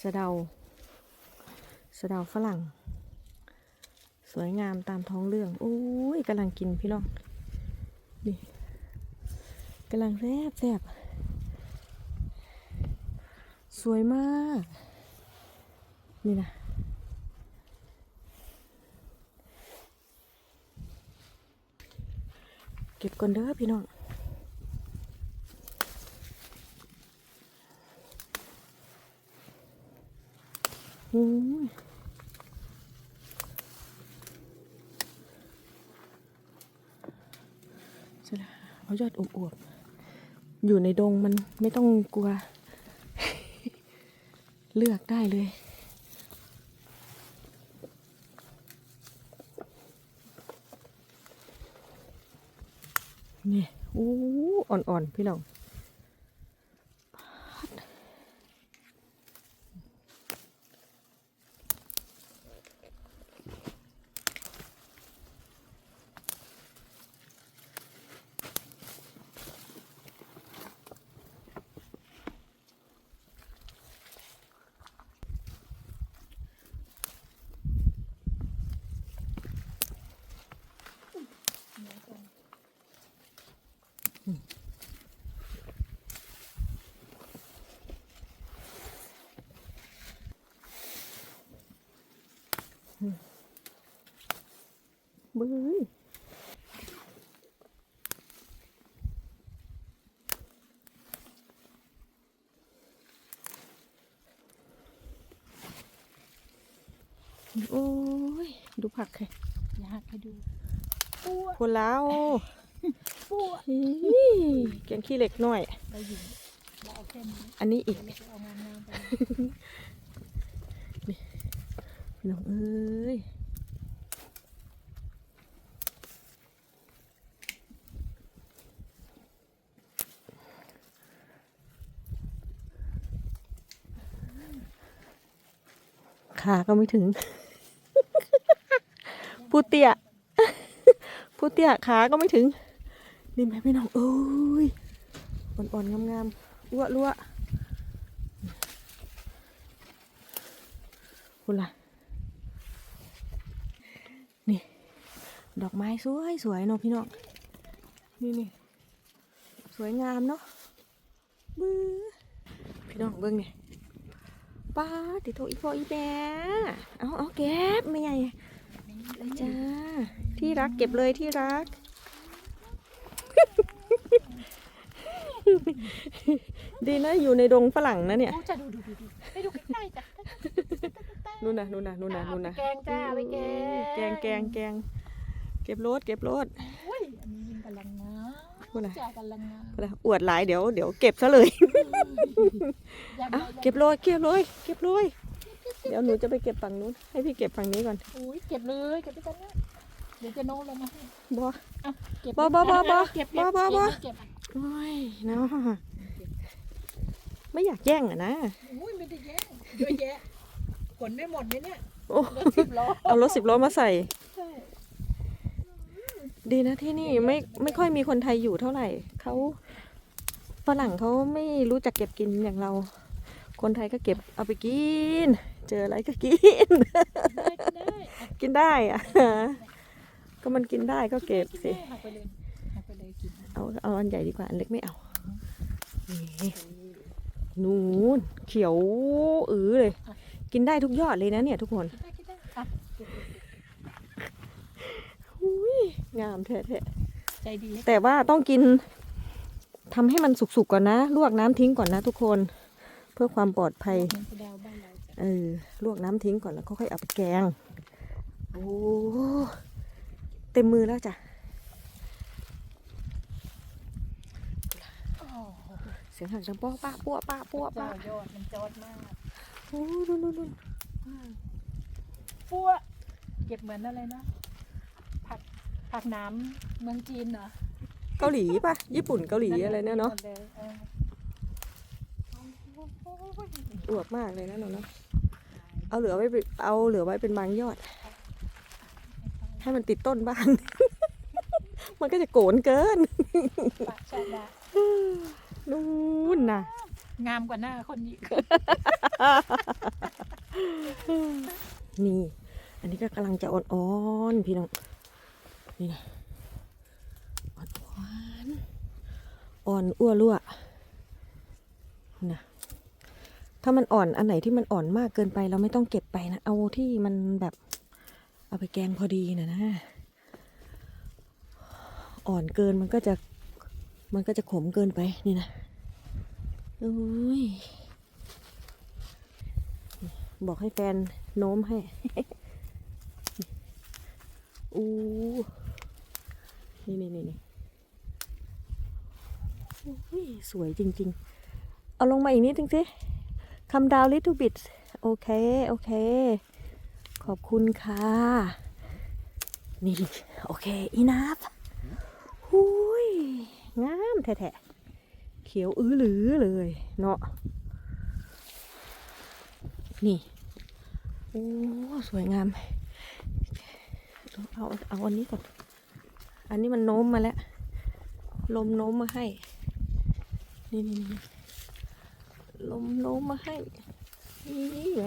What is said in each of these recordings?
สะเดาสะเดาฝรั่ง สวยงามตามท้องเรื่องอุ้ยกำลังกินพี่น้องนี่กำลังแซ่บแซบสวยมาก นี่นะเก็บก่อนเด้อพี่น้อง โอ้ยเสร็จแล้วเอายอดอวบๆอยู่ในดงมันไม่ต้องกลัว เลือกได้เลย นี่อู้อ่อนๆ พี่น้อง บื้อโอ้ย ดูผักค่ะอยากให้ดูคนแล้วปัวอีแกงขี้เหล็กหน่อยเราหญิงเราเอาแค่นี้อันนี้อีก ไม่ใช่เอางามๆไป พี่ น้องเอ้ยขาก็ไม่ถึง ผู้เตี้ยผู้เตี้ยขาก็ไม่ถึง นี่ไหมพี่น้องเอ้ยอ่อนๆงามๆอ้วรั่วคุณล่ะ ดอกไม้สวยสวยๆเนาะพี่น้องนี่นี่สวยงามเนาะบื้อพี่น้องเบิ้งเนี่ยป้าติโตอีโฟอีแบเอาเอาเก็บไม่ใหญ่เลยจ้าที่รักเก็บเลยที่รัก ดีนะอยู่ในดงฝรั่งนะเนี่ยโอ้จะดูดูดูดูไปดูใกล้ๆจ้ะนู่นนะนู่นนะนู่นนะนู่นนะเอาไปแกงจ้าเอาไปแกงแกงแกงแกงเก็บรถเก็บรถอุ้ยอันนี้ยิงกำลังงามพูดอะไรจ้ากำลังงามพูดอะไรอวดหลายเดี๋ยวเดี๋ยวเก็บซะเลยอยากเอาได้เก็บเลยเก็บเลยเก็บเลยเดี๋ยวหนูจะไปเก็บฝั่งนู้นให้พี่เก็บฝั่งนี้ก่อนอุ้ยเก็บเลยเก็บไปกันนะเดี๋ยวจะโน้มลงมาให้บอเอาเก็บบ่บ่บ่บ่เก็บบ่บ่บ่เก็บโอ้ยเนาะไม่อยากแย่งอะนะอุ้ยไม่ได้แย่งเยอะแยะขนไม่หมดเลยเนี่ยโอ้รถสิบล้อเอารถสิบล้อมาใส่ใช่ ดีนะที่นี่ไม่ไม่ค่อยมีคนไทยอยู่เท่าไหร่เขาฝรั่งเขาไม่รู้จักเก็บกินอย่างเรา คนไทยก็เก็บเอาไปกิน เจออะไรก็กินได้ก็ได้อะกินได้อะก็มันกินได้ก็เก็บสิเอาเอาอันใหญ่ดีกว่าอันเล็กไม่เอานี่นูนเขียวอือเลย กินได้ทุกยอดเลยนะเนี่ยทุกคน กินได้กินได้อะเก็บ อุ้ย งามแท้ใจดีๆแต่ว่าต้องกินทำให้มันสุกๆก่อนนะ ลวกน้ำทิ้งก่อนนะทุกคน เพื่อความปลอดภัย มันจะดาวบ้านเราจ้ะเออลวกน้ำทิ้งก่อนแล้วก็ค่อยเอาไปแกง โอ้เต็มมือแล้วจ้ะ โอ้โหเสียงหักจังป้อป้าปั้วป้าปั้วป้าเจ้ายอดมันจอดมากโอ้ดูดูดู ปัวเก็บเหมือนอะไรนะผัก ผักน้ำเมืองจีนเหรอเกาหลีป่ะ ญี่ปุ่นเกาหลีอะไรเนี่ยเนาะอ้วบมากเลยนะหนูเนาะเอาเหลือไว้เอาเหลือไว้เป็นบางยอด ให้มันติดต้นบ้าง มันก็จะโกนเกินนู่นน่ะ งามกว่าหน้าคนอีกนี่ อันนี้ก็กำลังจะอ่อนๆพี่น้อง นี่นะอ่อนหวานอ่อนอ้วรั่วนะถ้ามันอ่อนอันไหนที่มันอ่อนมากเกินไป เราไม่ต้องเก็บไปนะ เอาที่มันแบบเอาไปแกงพอดีนะนะอ่อนเกินมันก็จะมันก็จะขมเกินไปนี่นะโอ้ยบอกให้แฟนโน้มให้อู้ นี่นี่นี่นี่สวยจริง ๆ เอาลงมาอีกนิดนึงสิคำดาว little bit โอเค โอเค ขอบคุณค่ะ นี่ โอเค enough หุยงามแท้ๆเขียวอื้อหรือเลยเนาะนี่โอ้สวยงาม เอาเอาอันนี้ก่อน อันนี้มันโน้มมาแล้ว ลมโน้มมาให้ นี่นี่นี่ลมโน้มมาให้ นี่ไง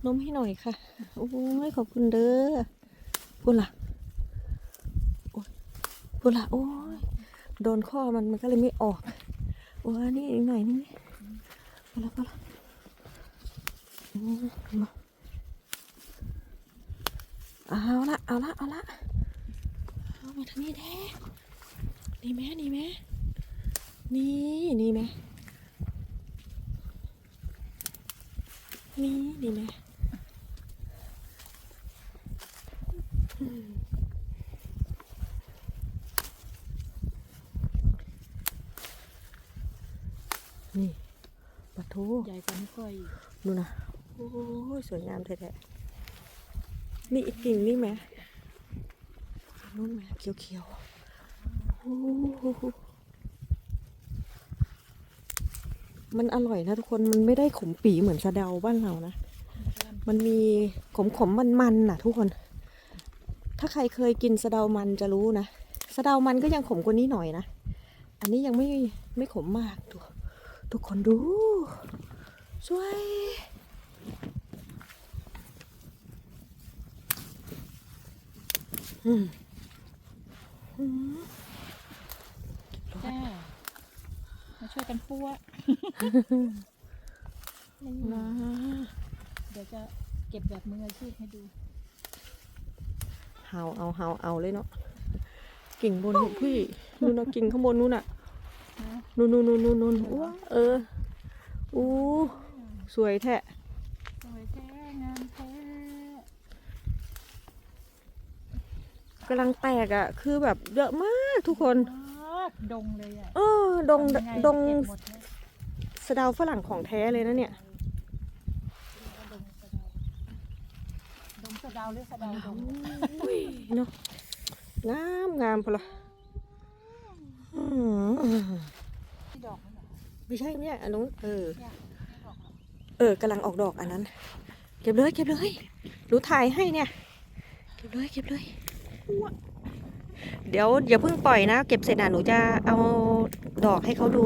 โน้มให้หน่อยค่ะ โอ้ยขอบคุณเด้อพูดล่ะโอ้ยพูดล่ะโอ้ย โดนข้อมันมันก็เลยไม่ออก โอ้ยนี่อีกหน่อยนึงนี่พอแล้วพอแล้วอืมมา เอาละเอาละเอาละเอามาทางนี้แท้นี่แม่นี่แม่นี่นี่แม่นี่นี่แม่อืมนี่ปะทูใหญ่กว่านี้ก้อยอีกดูนะ โอ้ยสวยงามแท้ๆ นี่อีกกิ่งนี่ไหมนู่นไหมเขียวๆโอ้โหมันอร่อยนะทุกคน มันไม่ได้ขมปีเหมือนสะเดาบ้านเรานะ มันมีขมขมมันมันๆน่ะ ทุกคน ถ้าใครเคยกินสะเดามันจะรู้นะ สะเดามันก็ยังขมกว่านี้หน่อยนะ อันนี้ยังไม่ไม่ขมมากทุกทุกคนดูสวย อืมอืม จ้ามาช่วยกันปั้วนี่นะเดี๋ยวจะเก็บแบบมืออาชีพให้ดู เฮาเอาเฮาเอาเลยเนาะ กิ่งบนของพี่นู่นนะกิ่งข้างบนนู่นน่ะนะนู่นนู่นนู่นนู่นนู่นอู้เอออู้สวยแท้ สวยแท้งามแท้ กำลังแตกอะ คือแบบเยอะมากทุกคนมากดงเลยอะเออดงทำยัไดงเก็บหมดเนี่ยสะเดาฝรั่งของแท้เลยนะเนี่ยดงสะเดาดงสะเดาหรือสะเดาดงอุ้ยเนาะงามงามพอละอืมที่ดอกนั่นเหรอไม่ใช่เนี่ยอันนู้นเออเนี่ยที่ดอกเหรอเออกำลังออกดอกอันนั้น เก็บเลยเก็บเลยหนูถ่ายให้เนี่ย เก็บเลยเก็บเลย เดี๋ยวอย่าเพิ่งปล่อยนะ เก็บเสร็จอะหนูจะเอาดอกให้เขาดู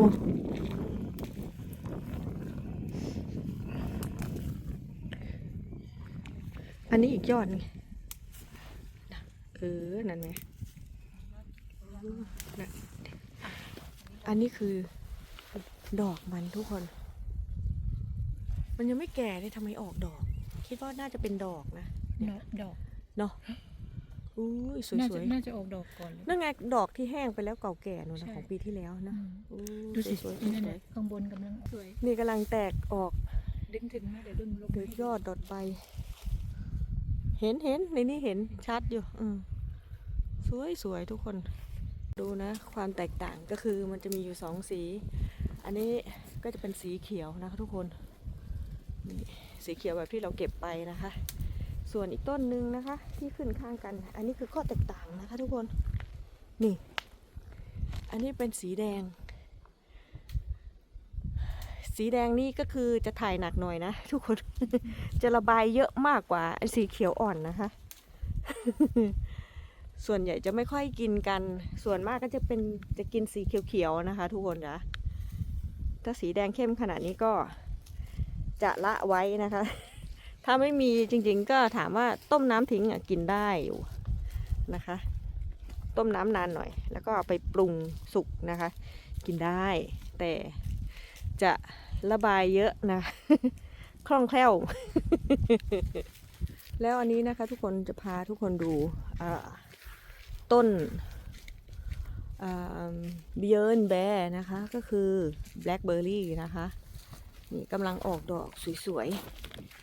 อันนี้อีกยอดไงน่ะเออ นั่นไงน่ะอันนี้คือดอกมันทุกคน มันยังไม่แก่เลยทำไมออกดอก คิดว่าน่าจะเป็นดอกนะ ดอกดอกเนาะ อุ้ยสน่าวยจะน่าจะออกดอกก่อนเลยๆนั่นไงดอกที่แห้งไปแล้วเก่าแก่นู่นนะใช่ของปีที่แล้วนะอืมอู้ดูสิสวยๆสนั่นวน่ะยข้างบนกำลังสวย ๆนี่กำลังแตกออกดึงถึงนะเดี๋ยวดึงลงเดี๋ยวยอดดอดไปเห็นเห็นในนี้เห็นชัดอยู่อืมสวยสวยๆทุกคน ดูนะ ความแตกต่างก็คือมันจะมีอยู่สองสี อันนี้ก็จะเป็นสีเขียวนะคะทุกคนนี่สีเขียวแบบที่เราเก็บไปนะคะ ส่วนอีกต้นหนึ่งนะคะ ที่ขึ้นข้างกัน อันนี้คือข้อแตกต่างนะคะ ทุกคน นี่ อันนี้เป็นสีแดง สีแดงนี่ก็คือจะถ่ายหนักหน่อยนะทุกคน จะระบายเยอะมากกว่าสีเขียวอ่อนนะคะ ส่วนใหญ่จะไม่ค่อยกินกัน ส่วนมากก็จะเป็นจะกินสีเขียวๆนะคะ ทุกคนจ้ะถ้าสีแดงเข้มขนาดนี้ก็จะละไว้นะคะ ถ้าไม่มีจริงๆ ก็ถามว่าต้มน้ำทิ้งอะกินได้อยู่นะคะ ต้มน้ำนานหน่อย แล้วก็ไปปรุงสุกนะคะ กินได้ แต่จะระบายเยอะนะคล่องแคล่ว แล้วอันนี้นะคะทุกคนจะพาทุกคนดูต้นเบียร์นแบนะคะ ก็คือแบล็คเบอร์รี่นะคะ นี่กำลังออกดอกสวยๆ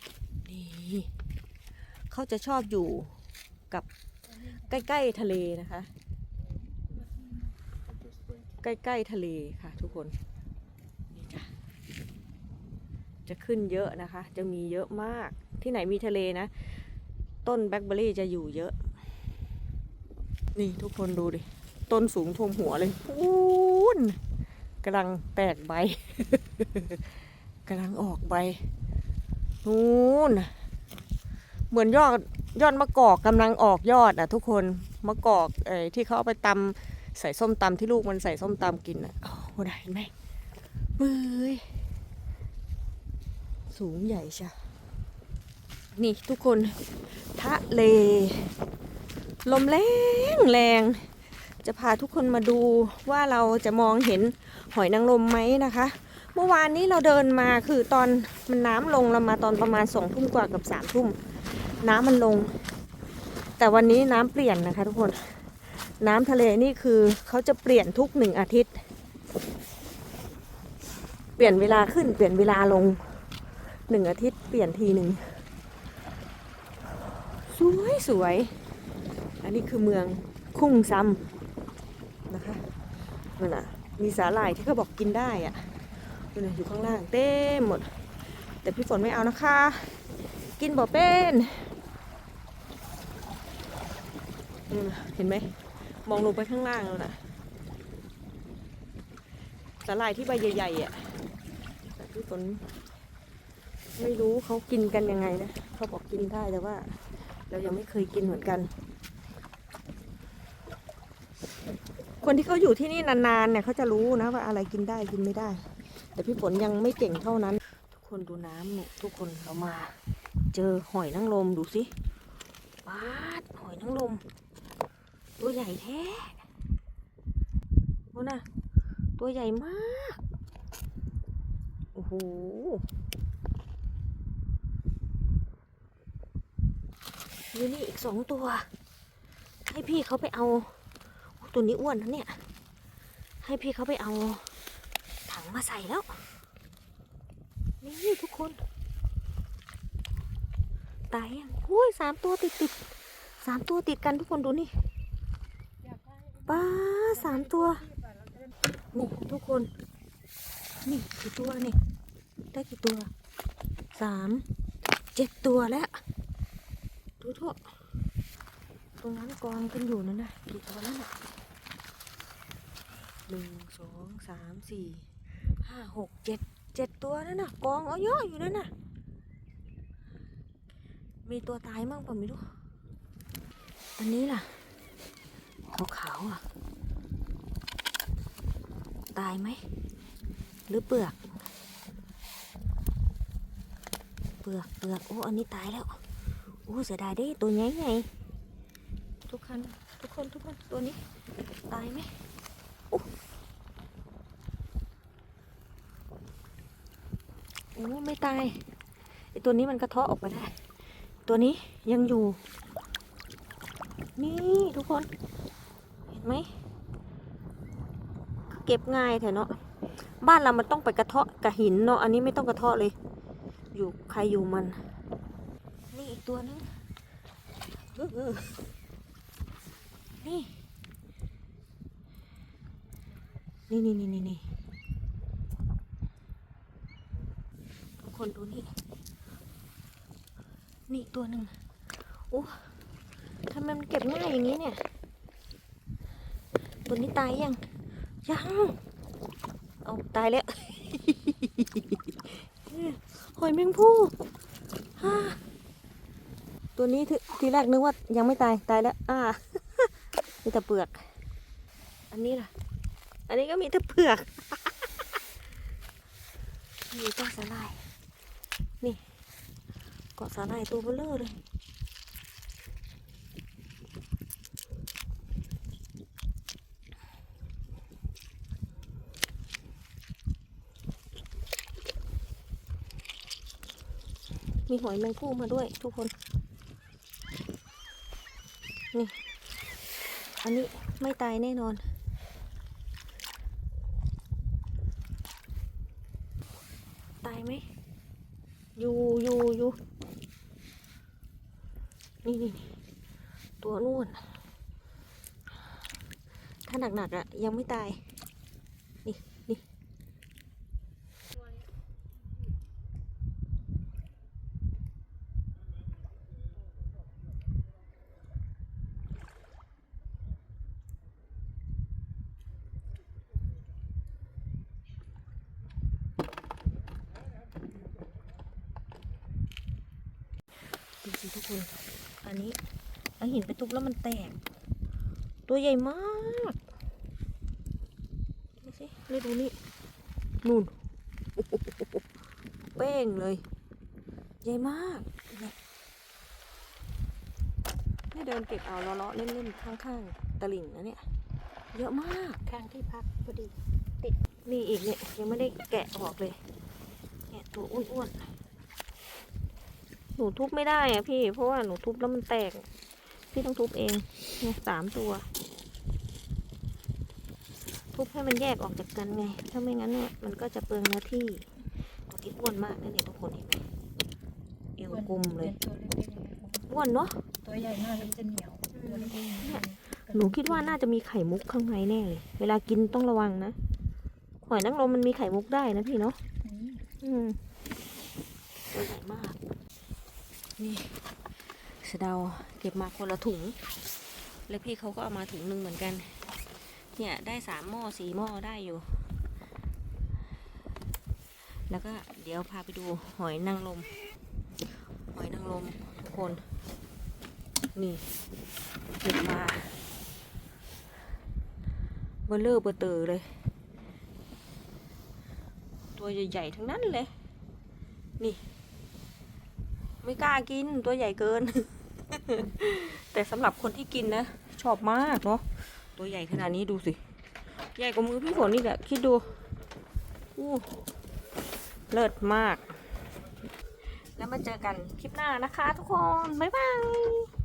เขาจะชอบอยู่กับใกล้ ๆ ทะเลนะคะ ใกล้ ๆ ทะเลค่ะทุกคนนี่จ้ะจะขึ้นเยอะนะคะ จะมีเยอะมากที่ไหนมีทะเลนะ ต้นแบล็คเบอร์รี่จะอยู่เยอะ นี่ทุกคนดูดิ ต้นสูงท่วมหัวเลยปูนกำลังแตกใบกำลังออกใบ นู่นเหมือนยอดยอดมะกอกกำลังออกยอดอะ ทุกคนมะกอกไอ้ที่เขาเอาไปตำใส่ส้มตำที่ลูกมันใส่ส้มตำกินอะโอ้โหได้เห็นไหมเบ้ยสูงใหญ่ใช่นี่ทุกคนทะเล ลมแรงแรง จะพาทุกคนมาดูว่าเราจะมองเห็นหอยนางรมไหมนะคะ มื่อวานนี้เราเดินมาคือตอนมันน้ำลงเรามาตอนประมาณสองทุ่มกว่ากับสามทุ่มน้ำมันลง แต่วันนี้น้ำเปลี่ยนนะคะ ทุกคนน้ำทะเลนี่คือเขาจะเปลี่ยนทุกหนึ่งอาทิตย์ เปลี่ยนเวลาขึ้นเปลี่ยนเวลาลงหนึ่งอาทิตย์เปลี่ยนทีหนึ่งสวยสวย อันนี้คือเมืองคุ้งซ้ำนะคะนั่นน่ะมีสาหร่ายที่เขาบอกกินได้อะ นั่นน่ะอยู่ข้างล่างเต็มหมด แต่พี่ฝนไม่เอานะคะ กินบ่เป็นเห็นไหมมองลงไปข้างล่างแล้วนะสาหร่ายที่ใบใหญ่ๆอะพี่ฝนไม่รู้เขากินกันยังไงนะเขาบอกกินได้แต่ว่า เรายังไม่เคยกินเหมือนกัน คนที่เขาอยู่ที่นี่นานๆเนี่ยเขาจะรู้นะว่าอะไรกินได้กินไม่ได้ แต่พี่ฝนยังไม่เก่งเท่านั้น ทุกคนดูน้ำเนี่ยทุกคนเรามาเจอหอยนางรมดูสิปาดหอยนางรมตัวใหญ่แท้โอ้น่ะตัวใหญ่มากโอ้โหอยู่นี่อีกสองตัว ให้พี่เขาไปเอาตัวนี้อ้วนนะเนี่ย ให้พี่เขาไปเอา มาใส่แล้ว นี่ทุกคน ตายยังอุ้ยสามตัวติดติดสามตัวติดกันทุกคนดูนี่ป้าสามตัว นี่ทุกคน นี่กี่ตัวนี่ ได้กี่ตัวสามเจ็ดตัวแล้ว ดูทั่วตรงนั้นกองกันอยู่นั่นนะกี่ตัวแล้วน่ะหนึ่งสองสามสี่ ห้าหกเจ็ดเจ็ดตัวนั่นน่ะ กองเอาเยอะอยู่นั่นน่ะ มีตัวตายมั่งเปล่าไม่รู้อันนี้ล่ะขาวๆอะ ตายไหม หรือเปลือก เปลือกเปลือกโอ้อันนี้ตายแล้วโอ้เสียดายด้ตัวใหญ่ไงทุกคนทุกคนทุกคนตัวนี้ ตายไหมโอ้โอ้ไม่ตายไอตัวนี้มันกระเทาะออกมาได้ ตัวนี้ยังอยู่ นี่ทุกคน เห็นไหมเก็บง่ายแถเนาะบ้านเรามันต้องไปกระเทาะกับหินเนาะอันนี้ไม่ต้องกระเทาะเลย อยู่ใครอยู่มัน นี่อีกตัวนึงนี่นี่นี่นี่นี่นี่ทุก คนดูนี่ นี่ตัวหนึ่งโอ้ทำไมมันเก็บง่ายอย่างนี้เนี่ย ตัวนี้ตายยัง ยัง เอาตายแล้วหอยแมงผู้ฮ่าตัวนี้ทีแรกนึกว่ายังไม่ตาย ตายแล้ว อ่ามีแต่เปลือก อันนี้ล่ะ อันนี้ก็มีแต่เปลือก มีต้นสลาย เกาะสาหร่ายตัวเบลเลอเลยมีหอยแมงผู้มาด้วยทุกคน นี่ อันนี้ไม่ตายแน่นอน ตายไหม อยู่อยู่อยู่นี่นี่นี่ตัวนู่น ถ้า หนักๆอะ่ะ ยังไม่ตาย นี่นี่ดูสิทุกคน อันนี้เอาหินไปทุบแล้วมันแตก ตัวใหญ่มาก นี่ดูนี่นู่นโอ้โหเป้งเลย ใหญ่มากเนี่ยให้เดินเก็บเอาเลาะๆเล่นๆข้างๆตลิ่งนะเนี่ย เยอะมากข้างที่พักพอดีนี่อีกเนี่ยยังไม่ได้แกะออกเลยเนี่ยตัวอ้วนๆหนูทุบไม่ได้อะพี่ เพราะว่าหนูทุบแล้วมันแตก พี่ต้องทุบเองเนี่ยสามตัวทุบ ให้มันแยกออกจากกันไง ถ้าไม่งั้นเนี่ยมันก็จะเปลืองเนื้อที่ตัวที่อ้วนมากนะเนี่ยทุกคนเห็นไหมเอวกลมเลยตัวเล็กๆเลยอ้วนเนาะตัวใหญ่มากมันจะเหนียวตัวเล็กๆเนี่ยหนูคิดว่าน่าจะมีไข่มุกข้างในแน่เลยเวลากินต้องระวังนะหอยนางรมมันมีไข่มุกได้นะพี่เนาะอืมอืมตัวใหญ่มาก นี่สะเดาเก็บมาคนละถุง แล้วพี่เขาก็เอามาถุงหนึ่งเหมือนกัน เนี่ยได้สามหม้อสี่หม้อได้อยู่ แล้วก็เดี๋ยวพาไปดูหอยนางรมหอยนางรมทุกคน นี่เก็บมาเบลเลอร์เบอร์เตอร์เลย ตัวใหญ่ๆทั้งนั้นเลย นี่ ไม่กล้ากินตัวใหญ่เกิน แต่สำหรับคนที่กินนะ ชอบมากเนาะ ตัวใหญ่ขนาดนี้ดูสิ ใหญ่กว่ามือพี่ฝนนี่แหละคิดดูอู้เลิศมาก แล้วมาเจอกันคลิปหน้านะคะทุกคน บ๊ายบาย